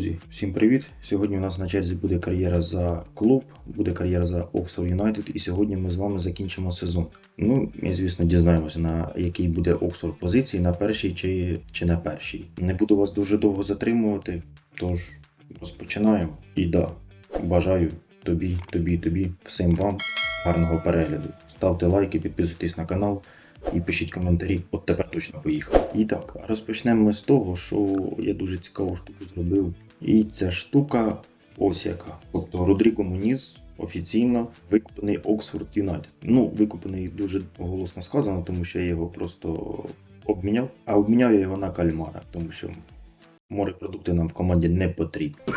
Друзі, всім привіт! Сьогодні у нас на черзі буде кар'єра за клуб, буде кар'єра за Oxford United, і сьогодні ми з вами закінчимо сезон. Ну і звісно дізнаємося, на якій буде Oxford позиції, на першій чи, чи на першій. Не буду вас дуже довго затримувати, тож розпочинаємо. І да, бажаю тобі, тобі, тобі, всім вам гарного перегляду. Ставте лайки, підписуйтесь на канал. І пишіть коментарі, от тепер точно поїхав. І так, розпочнемо ми з того, що я дуже цікаву штуку зробив. І ця штука ось яка. Тобто Родріго Муніс офіційно викуплений Оксфорд Юнайтед. Ну, викуплений дуже голосно сказано, тому що я його просто обміняв. А обміняв я його на кальмара, тому що морепродукти нам в команді не потрібні.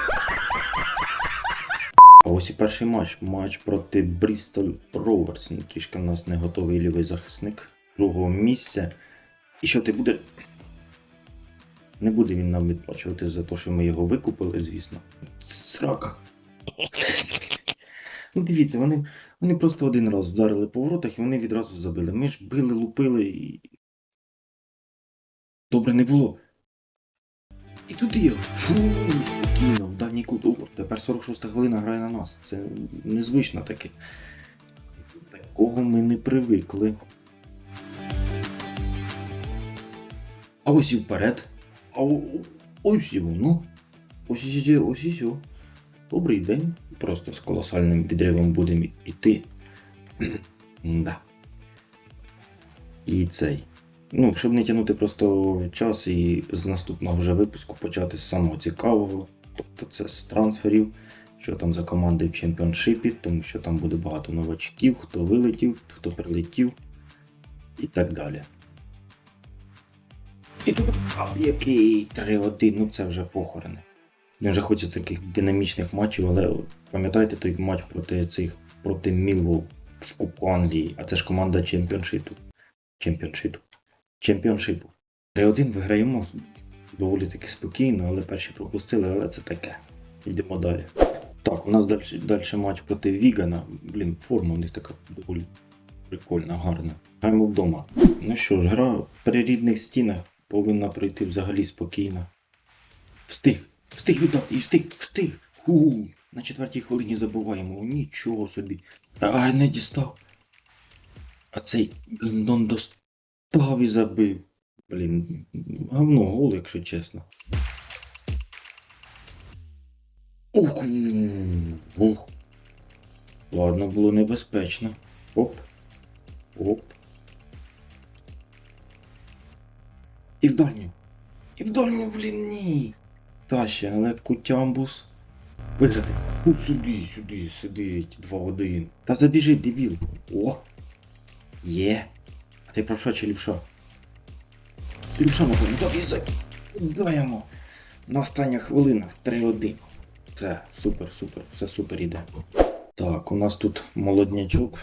А ось і перший матч. Матч проти Брістол Роверс. Ну, трішки в нас не готовий лівий захисник другого місця. І що ти буде. Не буде він нам відплачувати за те, що ми його викупили, звісно. Срака. Ну, дивіться, вони, вони просто один раз вдарили по воротах і вони відразу забили. Ми ж били, лупили і. Добре не було. І тут є. Фу, спокійно, в дальній кут. О, тепер 46 хвилина грає на нас. Це незвично таке. Такого ми не привикли. А ось і вперед. А ось і воно. Ось і сі- ось і сьо. Добрий день. Просто з колосальним відривом будемо йти. да. І цей. Ну, щоб не тягнути просто час і з наступного вже випуску почати з самого цікавого. Тобто це з трансферів, що там за команди в чемпіоншипі, тому що там буде багато новачків, хто вилетів, хто прилетів і так далі. І тут який 3-1, ну це вже похорони. Не вже хочеться таких динамічних матчів, але пам'ятаєте той матч проти цих проти Мілвол в Кубку Англії, а це ж команда чемпіоншипу. Чемпіоншипу. Чемпіоншипу. 3-1 виграємо доволі таки спокійно, але перші пропустили, але це таке. Йдемо далі. Так, у нас далі, далі матч проти Вігана. Блін, форма у них така доволі прикольна, гарна. Граємо вдома. Ну що ж, гра при рідних стінах повинна пройти взагалі спокійно. Встиг, встиг віддати, і встиг, встиг. Ху, на четвертій хвилині забуваємо. Нічого собі. А не дістав. А цей гандон достав і забив. Блін, говно гол, якщо чесно. Ух, ух. Ладно, було небезпечно. Оп. Оп. І в дальню. І в дальню, блін, ні. Та ще, але кутямбус. Виграти. О, сюди, сюди, сидить. 2-1. Та забіжи, дебіл. О! Є. А ти правша чи лівша? Лівша, напевно. Язик. Даємо. На останніх хвилинах 3-1. Все, супер, супер, все супер іде. Так, у нас тут молоднячок.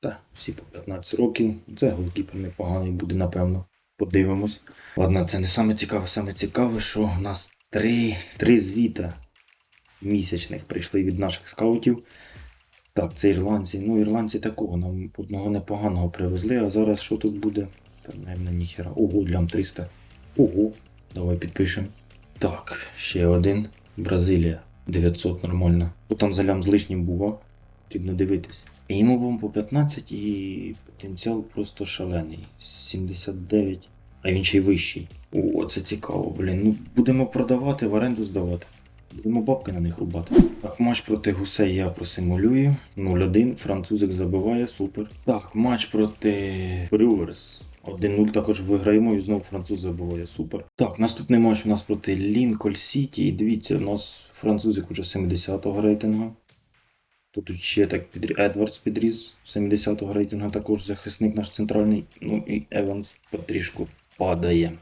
Та, всі по 15 років. Це голкіпер непоганий буде, напевно. Подивимось. Ладно, це не саме цікаве, саме цікаве, що у нас три, три звіта місячних прийшли від наших скаутів. Так, це ірландці. Ну, ірландці такого, нам одного непоганого привезли, а зараз що тут буде? Та, наверное, ніхера. Ого, лям 300. Ого, давай підпишемо. Так, ще один. Бразилія. 900 нормально. Ну там за лям з лишнім бува. Потрібно дивитись. Йому було по 15 і потенціал просто шалений. 79, а він ще й вищий. О, це цікаво, блін. Ну будемо продавати, в оренду здавати. Будемо бабки на них рубати. Так, матч проти гусей я просимулюю. 0-1. Французик забиває, супер. Так, матч проти Брюверс. 1-0 також виграємо і знову француз забиває, супер. Так, наступний матч у нас проти Лінколь Сіті. І дивіться, у нас французик уже 70-го рейтингу. Тут ще так підрі... Едвардс підріс 70-го рейтингу, також захисник наш центральний. Ну і Еванс потрішку падає.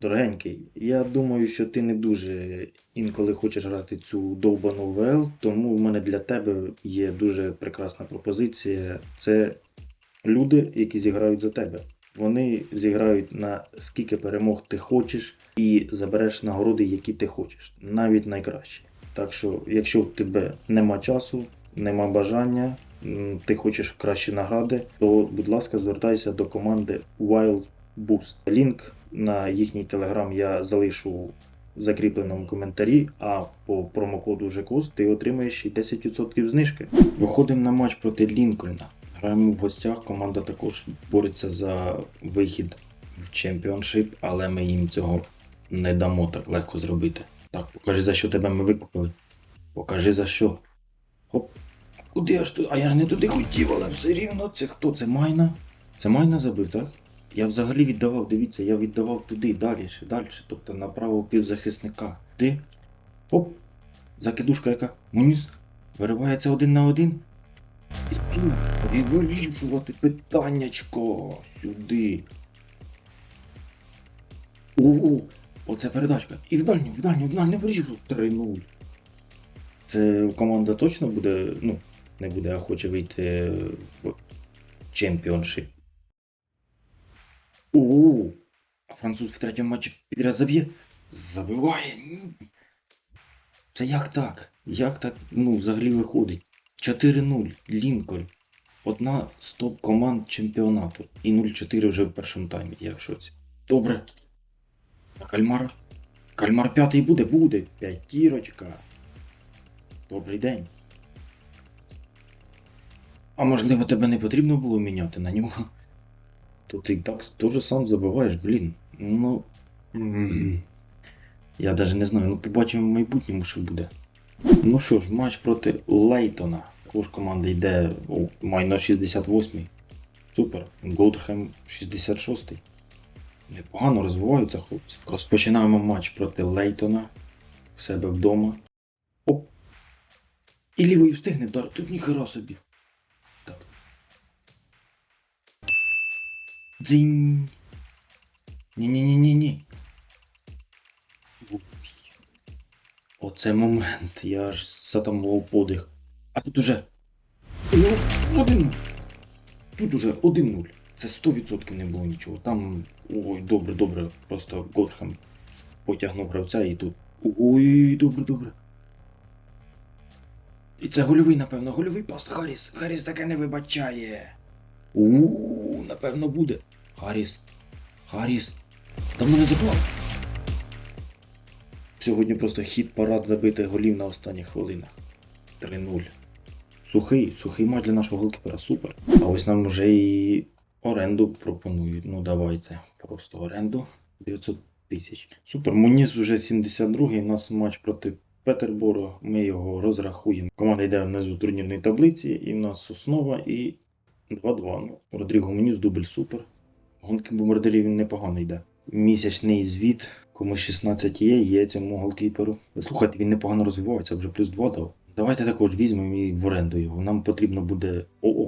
Дорогенький, я думаю, що ти не дуже інколи хочеш грати цю довбану ВЛ, тому в мене для тебе є дуже прекрасна пропозиція. Це люди, які зіграють за тебе. Вони зіграють на скільки перемог ти хочеш і забереш нагороди, які ти хочеш, навіть найкращі. Так що, якщо в тебе нема часу, нема бажання, ти хочеш кращі награди, то, будь ласка, звертайся до команди Wild Boost. Лінк на їхній телеграм я залишу в закріпленому коментарі, а по промокоду ЖКОС ти отримаєш й 10% знижки. Виходимо на матч проти Лінкольна. Граємо в гостях. Команда також бореться за вихід в чемпіоншип, але ми їм цього не дамо так легко зробити. Так, покажи за що тебе ми викупили. Покажи за що. Хоп. Куди я ж тут? А я ж не туди хотів, але все рівно. Це хто? Це майна? Це майна забив, так? Я взагалі віддавав, дивіться, я віддавав туди, далі, далі, тобто на правого півзахисника. Ти? Оп! Закидушка яка? Муніс? Виривається один на один. І спів. Питаннячко сюди. Ого! Оце передачка. І в дальню, в дальню, в дальню виріжу. 3-0. Це команда точно буде, ну, не буде, а хоче вийти в чемпіоншип. Ого! А француз в третьому матчі підряд заб'є. Забиває. Це як так? Як так ну, взагалі виходить? 4-0. Лінкольн. Одна з топ команд чемпіонату. І 0-4 вже в першому таймі. Я в шоці. Добре. А кальмара? Кальмар п'ятий буде? Буде. П'ятірочка. Добрий день. А можливо, тебе не потрібно було міняти на нього? То ти так теж сам забиваєш, блін. Ну. Я навіть не знаю. Ну, побачимо в майбутньому, що буде. Ну що ж, матч проти Лейтона. Також команда йде майно 68-й. Супер. Голдхем 66-й. Непогано розвиваються хлопці. Розпочинаємо матч проти Лейтона в себе вдома. Оп. І лівий встигне вдар. Тут ніхера собі. Так. Дзинь. Ні-ні-ні-ні-ні. Оце момент. Я аж затамував подих. А тут уже. Ну, один. Тут уже 1-0. Це 100% не було нічого. Там. Ой, добре, добре. Просто Готхем потягнув гравця і тут. Ой, добре, добре. І це гольовий, напевно, гольовий пас. Харріс. Харріс таке не вибачає. У, напевно, буде. Харріс. Харріс. Давно не забував. Сьогодні просто хід парад забитих голів на останніх хвилинах. 3-0. Сухий, сухий матч для нашого голкіпера, супер. А ось нам вже і оренду пропонують. Ну давайте. Просто оренду 900 тисяч. Супер. Муніс вже 72-й. У нас матч проти Петербору. Ми його розрахуємо. Команда йде внизу турнірної таблиці, і в нас основа і 2-2. Ну, Родріго Муніс, дубль супер. Гонки бомбардирів непогано йде. Місячний звіт, кому 16 є, є цьому голкіперу. Слухайте, він непогано розвивається, вже плюс 2 дав. Давайте також візьмемо і в оренду його. Нам потрібно буде ОО.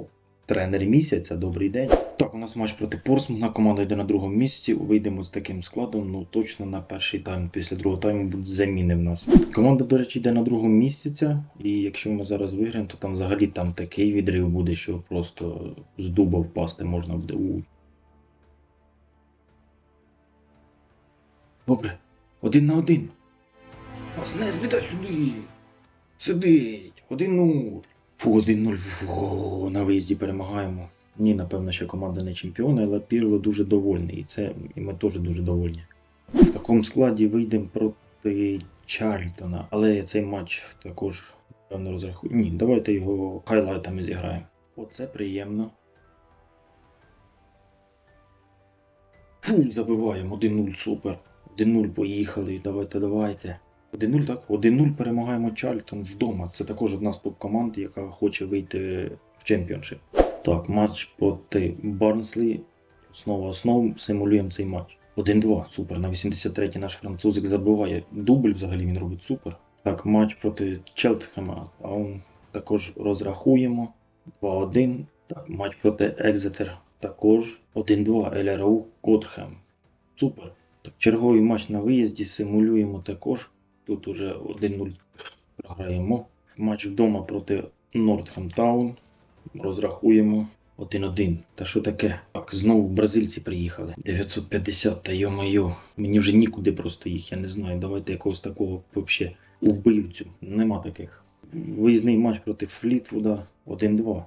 Тренер місяця, добрий день. Так, у нас матч проти Портсмута, команда йде на другому місці. Вийдемо з таким складом, ну точно на перший тайм. Після другого тайму будуть заміни в нас. Команда, до речі, йде на другому місяці, і якщо ми зараз виграємо, то там взагалі там такий відрив буде, що просто з дуба впасти можна буде. У. Добре, один на один. Вас не збіда сюди. Сидить. 1-0. Фу, 1-0. На виїзді перемагаємо. Ні, напевно, ще команда не чемпіон, але Пірло дуже довольний. І це і ми теж дуже довольні. В такому складі вийдемо проти Чарльтона, але цей матч також певно розрахую. Ні, давайте його хайлайтами зіграємо. Оце приємно. Фу, забиваємо 1-0, супер. 1-0 поїхали. Давайте, давайте. 1-0, так? 1-0 перемагаємо Чарльтон вдома. Це також одна з топ-команд, яка хоче вийти в чемпіоншип. Так, матч проти Барнслі. Основа основ симулюємо цей матч. 1-2, супер. На 83-й наш французик забиває. Дубль взагалі він робить супер. Так, матч проти Челтхема. Також розрахуємо. 2-1. Так, матч проти Екзетер. Також 1-2. ЛРУ Котхем. Супер. Так, черговий матч на виїзді симулюємо також. Тут уже 1-0 програємо. Матч вдома проти Нортхемтаун. Розрахуємо 1-1. Та що таке? Так, знову бразильці приїхали. 950, та йо-моє. Мені вже нікуди просто їх, я не знаю. Давайте якогось такого вообще вбивцю. Нема таких. Виїзний матч проти Флітвуда 1-2.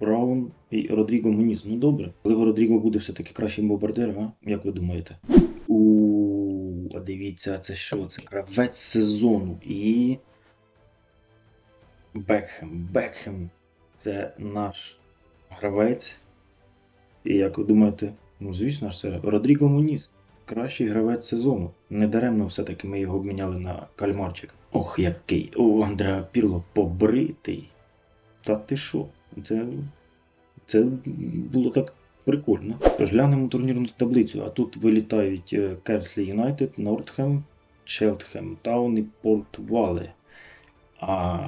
Браун і Родріго Муніс. Ну добре. Коли Родріго буде все-таки кращим бомбардиром, а? Як ви думаєте? У подивіться, це що? Це гравець сезону. І. Бекхем. Бекхем. Це наш гравець. І як ви думаєте, ну звісно ж, це Родріго Муніс. Кращий гравець сезону. Недаремно все-таки ми його обміняли на кальмарчик. Ох, який. О, Андреа Пірло побритий. Та ти що? Це. Це було так прикольно. Тож глянемо турнірну таблицю, а тут вилітають е, Керслі Юнайтед, Нортхем, Челтхем, Таун і Порт Вале. А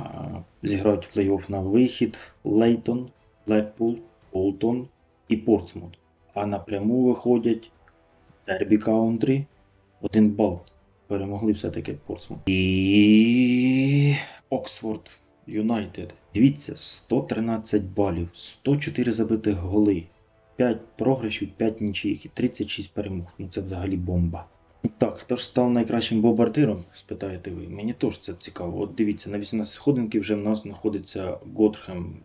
зіграють в плей-офф на вихід Лейтон, Блекпул, Олтон і Портсмут. А напряму виходять Дербі Каунтрі, один бал. Перемогли все-таки Портсмут. І Оксфорд Юнайтед. Дивіться, 113 балів, 104 забитих голи, 5 програшів, 5 нічиїх і 36 перемог. Ну це взагалі бомба. Так, хто ж став найкращим бомбардиром, спитаєте ви. Мені теж це цікаво. От дивіться, на 18 сходинки вже в нас знаходиться Готхем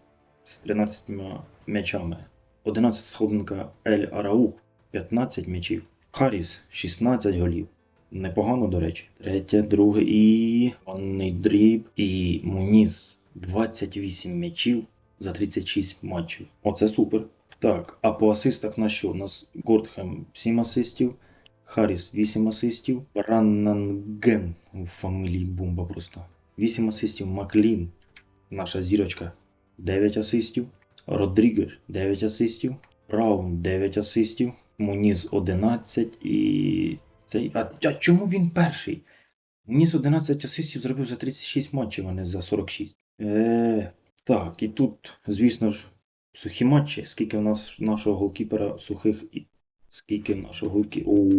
з 13 м'ячами. 11 сходинка Ель Араух, 15 м'ячів. Харріс 16 голів. Непогано, до речі. Третє, друге і. Онний дріб і Муніс 28 м'ячів за 36 матчів. Оце супер. Так, а по асистах на що? У нас Гортхем 7 асистів, Харріс 8 асистів, Раннанген у фамілії бомба просто. 8 асистів, Маклін, наша зірочка 9 асистів, Родрігеш 9 асистів, Браун 9 асистів, Муніс 11 і. Цей. А, а чому він перший? Муніс 11 асистів зробив за 36 матчів, а не за 46. Е, так, і тут, звісно ж, сухі матчі. Скільки у нас нашого голкіпера сухих і скільки нашого голкі. О,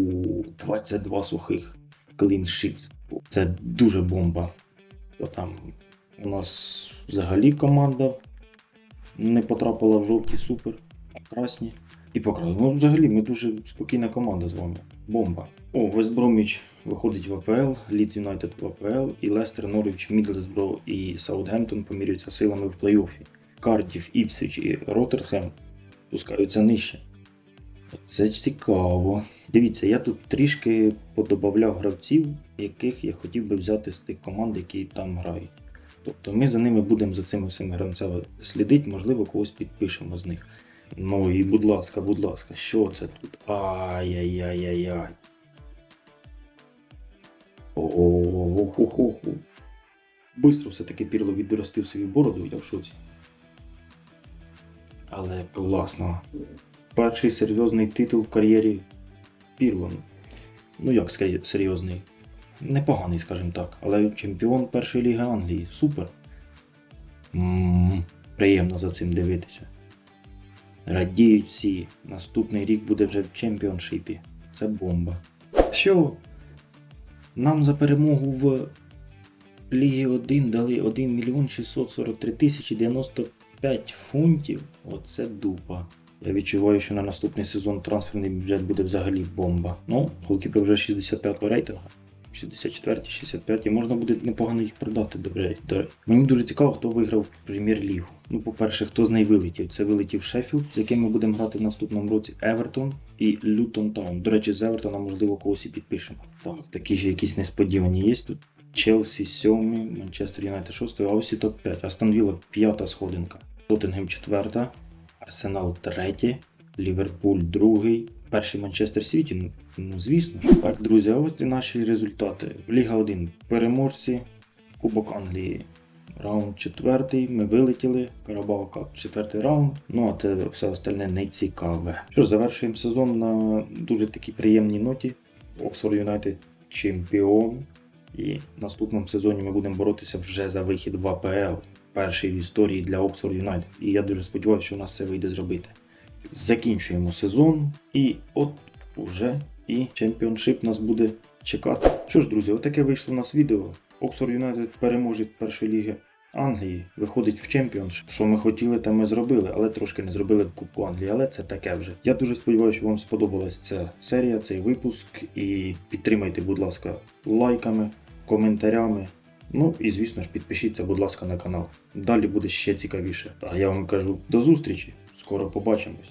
22 сухих кліншіт. Це дуже бомба. Бо там у нас взагалі команда не потрапила в жовті супер, а красні. І покрали. Ну, взагалі, ми дуже спокійна команда з вами. Бомба. О, Вестброміч виходить в АПЛ, Лідс Юнайтед в АПЛ, і Лестер, Норвіч, Мідлсбро і Саутгемптон помірюються силами в плей-оффі. Кардіф, Іпсвіч і Роттерхем пускаються нижче. Це цікаво. Дивіться, я тут трішки подобавляв гравців, яких я хотів би взяти з тих команд, які там грають. Тобто ми за ними будемо за цими всіми гравцями слідити, можливо, когось підпишемо з них. Ну і будь ласка, будь ласка, що це тут? Ай-яй-яй-яй-яй. Ого-го-го-го. Бистро все-таки Пірло відростив собі бороду, я в шоці. Але класно. Перший серйозний титул в кар'єрі Пірло. Ну як серйозний? Непоганий, скажімо так. Але чемпіон першої ліги Англії. Супер. м приємно за цим дивитися. Радіють всі. Наступний рік буде вже в чемпіоншипі. Це бомба. Що? Нам за перемогу в Лігі 1 дали 1 мільйон 643 тисячі 95 фунтів. Оце дупа. Я відчуваю, що на наступний сезон трансферний бюджет буде взагалі бомба. Ну, голкіпер вже 65-го рейтингу. 64, 65, і можна буде непогано їх продати. До. Мені дуже цікаво, хто виграв прем'єр-лігу. Ну, по-перше, хто з неї вилетів? Це вилетів Шеффілд, з яким ми будемо грати в наступному році Евертон і Лютон Таун. До речі, з Евертона, можливо, когось і підпишемо. Так, такі ж якісь несподівані є тут. Челсі 7, Манчестер Юнайтед 6, а ось і топ-5. Астон Вілла 5 сходинка. Тоттенгем 4, Арсенал 3, Ліверпуль 2, перший Манчестер Сіті. Ну, ну звісно. Так, друзі, а ось і наші результати. Ліга 1 переможці, Кубок Англії. Раунд четвертий, ми вилетіли. Карабао Кап, четвертий раунд. Ну а це все остальне не цікаве. Що завершуємо сезон на дуже такій приємній ноті. Оксфорд Юнайтед чемпіон. І в наступному сезоні ми будемо боротися вже за вихід в АПЛ. Перший в історії для Оксфорд Юнайтед. І я дуже сподіваюся, що у нас це вийде зробити. Закінчуємо сезон, і от уже і чемпіоншип нас буде чекати. Що ж, друзі, отаке вийшло у нас відео. Оксфорд Юнайтед переможе першої ліги Англії, виходить в чемпіоншип. Що ми хотіли, те ми зробили, але трошки не зробили в Кубку Англії. Але це таке вже. Я дуже сподіваюся, що вам сподобалась ця серія, цей випуск. І підтримайте, будь ласка, лайками, коментарями. Ну і звісно ж, підпишіться, будь ласка, на канал. Далі буде ще цікавіше. А я вам кажу до зустрічі! Скоро побачимось.